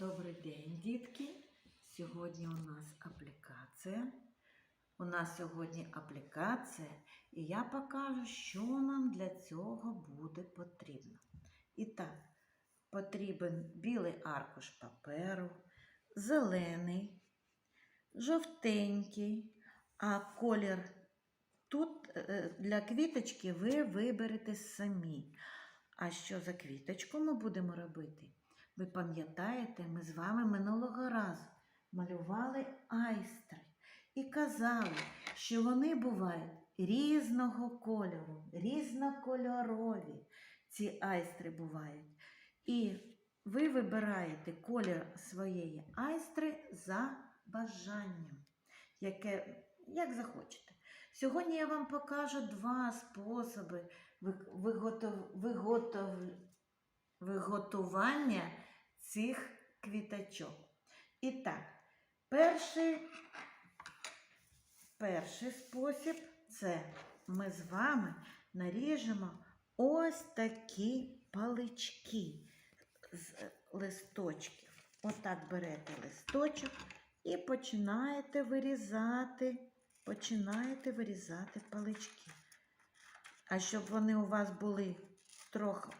Добрий день, дітки. Сьогодні у нас аплікація. У нас сьогодні аплікація, і я покажу, що нам для цього буде потрібно. І так, потрібен білий аркуш паперу, зелений, жовтенький, а колір тут е, для квіточки ви виберете самі. А що за квіточку ми будемо робити? Ви пам'ятаєте, ми з вами минулого разу малювали айстри і казали, що вони бувають різного кольору, різнокольорові. Ці айстри бувають. І ви вибираєте колір своєї айстри за бажанням, яке, як захочете. Сьогодні я вам покажу два способи виготов, виготов, виготування цих квіточок. І так, перший, перший спосіб це ми з вами наріжемо ось такі палички з листочків. Отак берете листочок і починаєте вирізати, починаєте вирізати палички. А щоб вони у вас були трохи,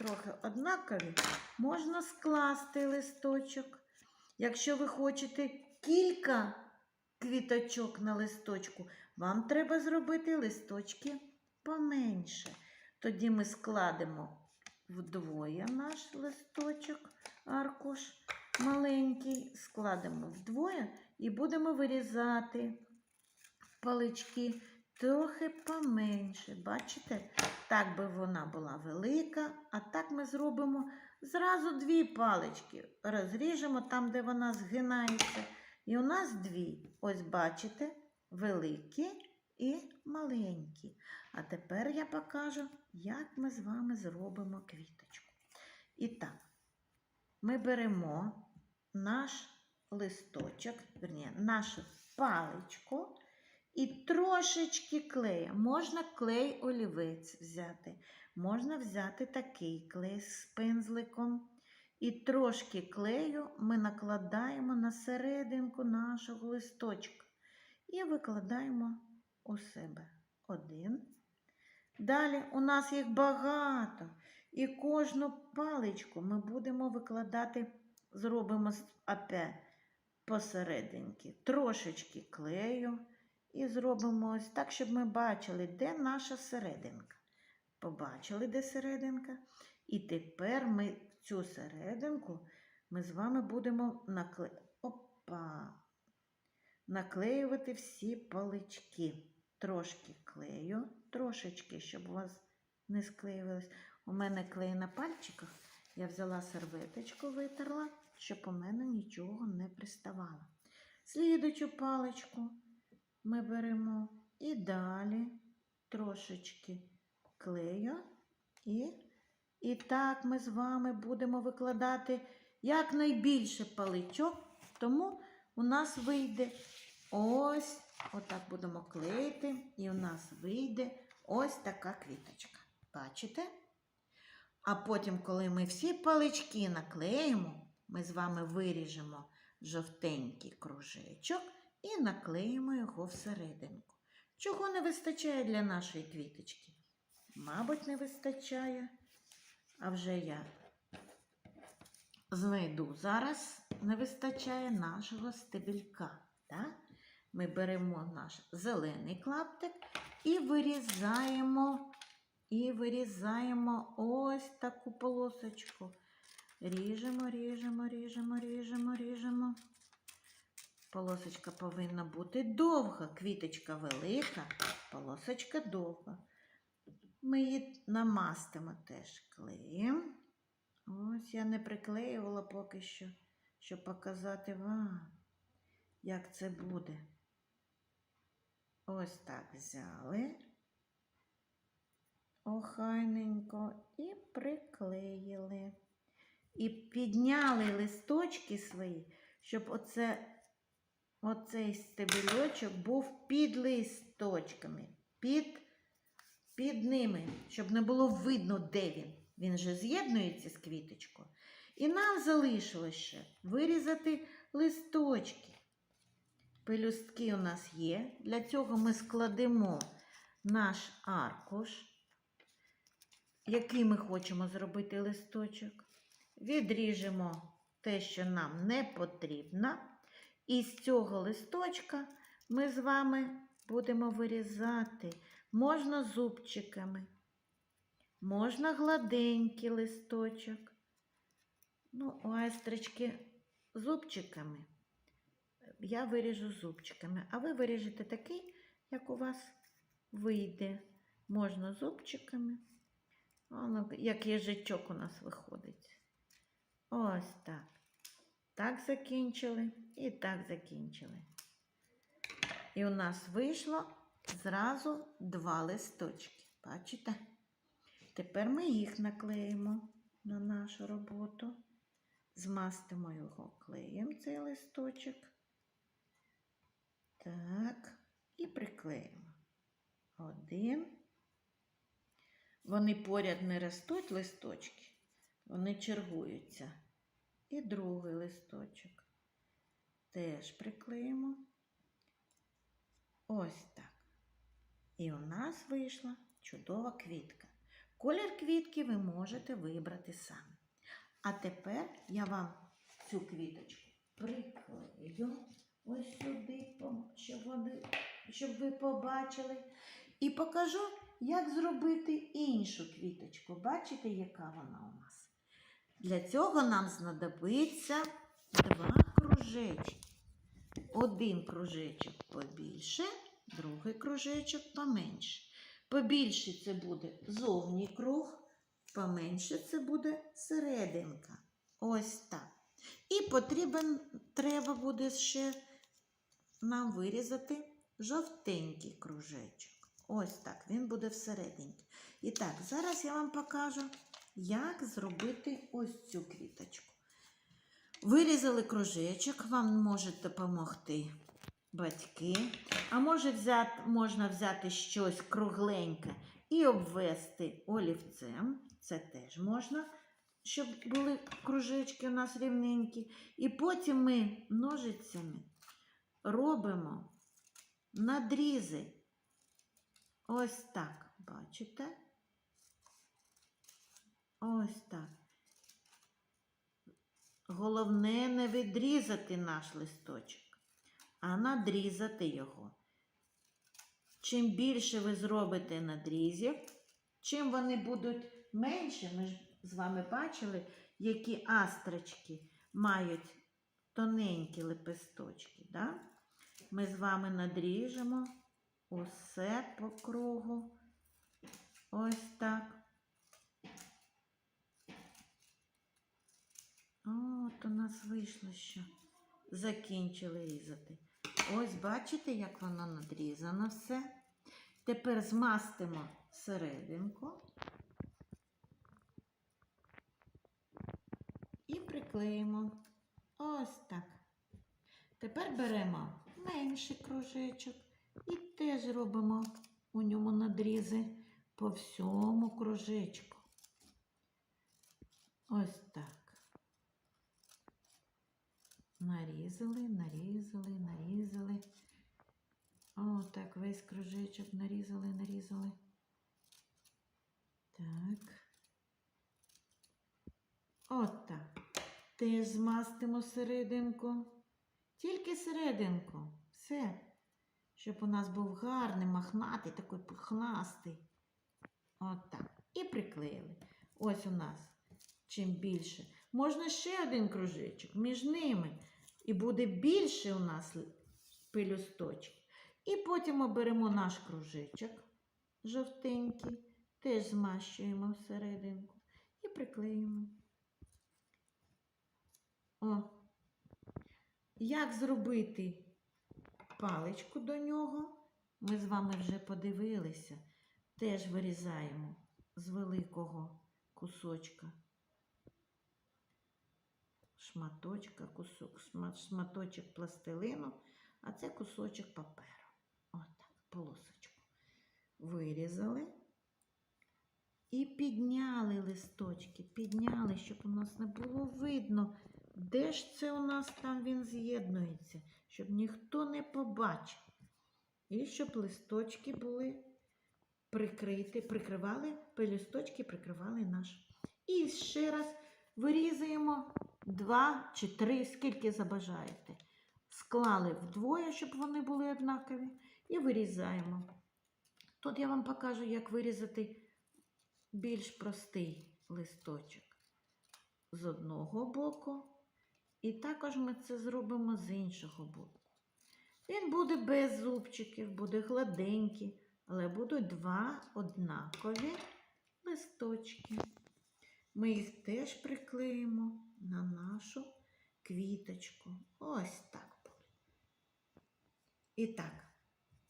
трохи однакові, можна скласти листочок. Якщо ви хочете кілька квіточок на листочку, вам треба зробити листочки поменше. Тоді ми складемо вдвоє наш листочок, аркуш маленький, складемо вдвоє і будемо вирізати палички трохи поменше. Бачите? Так би вона була велика, а так ми зробимо зразу дві палички. Розріжемо там, де вона згинається. І у нас дві. Ось бачите, великі і маленькі. А тепер я покажу, як ми з вами зробимо квіточку. І так, ми беремо наш листочок, верні, нашу паличку. І трошечки клея. Можна клей олівець взяти. Можна взяти такий клей з пензликом. І трошки клею ми накладаємо на серединку нашого листочка. І викладаємо у себе один. Далі у нас їх багато. І кожну паличку ми будемо викладати, зробимо опять посерединки. Трошечки клею. І зробимо ось так, щоб ми бачили, де наша серединка. Побачили, де серединка. І тепер ми цю серединку ми з вами будемо накле... Опа. наклеювати всі палички. Трошки клею, трошечки, щоб у вас не склеювалось. У мене клей на пальчиках. Я взяла серветочку, витерла, щоб у мене нічого не приставало. Слідучу паличку ми беремо і далі трошечки клею. І, і так ми з вами будемо викладати якнайбільше паличок, тому у нас вийде ось, отак будемо клеїти, і у нас вийде ось така квіточка. Бачите? А потім, коли ми всі палички наклеїмо, ми з вами виріжемо жовтенький кружечок і наклеїмо його всерединку. Чого не вистачає для нашої квіточки? Мабуть, не вистачає. А вже я знайду зараз не вистачає нашого стебелька. Так? Ми беремо наш зелений клаптик і вирізаємо, і вирізаємо ось таку полосочку. Ріжемо, ріжемо, ріжемо, ріжемо, ріжемо. Полосочка повинна бути довга, квіточка велика, полосочка довга. Ми її намастимо теж клеєм. Ось я не приклеювала поки що, щоб показати вам, як це буде. Ось так взяли охайненько і приклеїли. І підняли листочки свої, щоб оце оцей стебельочок був під листочками, під, під ними, щоб не було видно, де він. Він же з'єднується з квіточкою. І нам залишилось ще вирізати листочки. Пелюстки у нас є. Для цього ми складемо наш аркуш, який ми хочемо зробити листочок. Відріжемо те, що нам не потрібно. І з цього листочка ми з вами будемо вирізати. Можна зубчиками, можна гладенький листочок. Ну, айстрички зубчиками. Я виріжу зубчиками, а ви виріжете такий, як у вас вийде. Можна зубчиками. Воно, як їжачок у нас виходить. Ось так. Так закінчили і так закінчили. І у нас вийшло зразу два листочки. Бачите? Тепер ми їх наклеїмо на нашу роботу. Змастимо його клеєм цей листочок. Так, і приклеїмо. Один. Вони поряд не ростуть листочки, вони чергуються. І другий листочок. Теж приклеїмо. Ось так. І у нас вийшла чудова квітка. Колір квітки ви можете вибрати самі. А тепер я вам цю квіточку приклею ось сюди, щоб, вони, щоб ви побачили. І покажу, як зробити іншу квіточку. Бачите, яка вона у нас? Для цього нам знадобиться два кружечки. Один кружечок побільше, другий кружечок поменше. Побільше це буде зовній круг, поменше це буде серединка. Ось так. І потрібен, треба буде ще нам вирізати жовтенький кружечок. Ось так, він буде всередині. І так, зараз я вам покажу, як зробити ось цю квіточку. Вирізали кружечок, вам можуть допомогти батьки. А може взяти, можна взяти щось кругленьке і обвести олівцем. Це теж можна, щоб були кружечки у нас рівненькі. І потім ми ножицями робимо надрізи. Ось так, бачите? Ось так. Головне не відрізати наш листочок, а надрізати його. Чим більше ви зробите надрізів, чим вони будуть менше, ми ж з вами бачили, які астрочки мають тоненькі лепесточки. Да? Ми з вами надріжемо усе по кругу. Ось так. От у нас вийшло, що закінчили різати. Ось бачите, як воно надрізано все. Тепер змастимо серединку і приклеїмо. Ось так. Тепер беремо менший кружечок і теж робимо у ньому надрізи по всьому кружечку. Ось так. Нарізали, нарізали, нарізали. О, так, весь кружечок нарізали, нарізали. Так. От так. Теж змастимо серединку. Тільки серединку. Все. Щоб у нас був гарний, махнатий, такий пухнастий. От так. І приклеїли. Ось у нас чим більше. Можна ще один кружечок між ними. І буде більше у нас пелюсточок. І потім оберемо наш кружечок жовтенький, теж змащуємо всерединку і приклеїмо. О, як зробити паличку до нього? Ми з вами вже подивилися. Теж вирізаємо з великого кусочка шматочка, кусок, шматочок пластилину, а це кусочок паперу. Отак, полосочку. Вирізали. І підняли листочки, підняли, щоб у нас не було видно, де ж це у нас там він з'єднується, щоб ніхто не побачив. І щоб листочки були прикриті, прикривали, пелюсточки прикривали наш. І ще раз вирізуємо два чи три, скільки забажаєте. Склали вдвоє, щоб вони були однакові, і вирізаємо. Тут я вам покажу, як вирізати більш простий листочок з одного боку, і також ми це зробимо з іншого боку. Він буде без зубчиків, буде гладенький, але будуть два однакові листочки. Ми їх теж приклеїмо на нашу квіточку. Ось так. І так,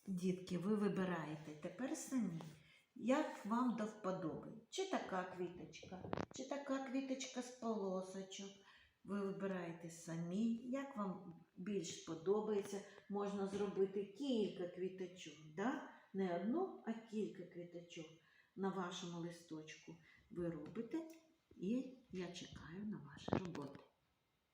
дітки, ви вибираєте тепер самі, як вам до вподоби. Чи така квіточка, чи така квіточка з полосочок. Ви вибираєте самі, як вам більш подобається. Можна зробити кілька квіточок, да? не одну, а кілька квіточок на вашому листочку. Ви робите, і я чекаю на ваші роботи.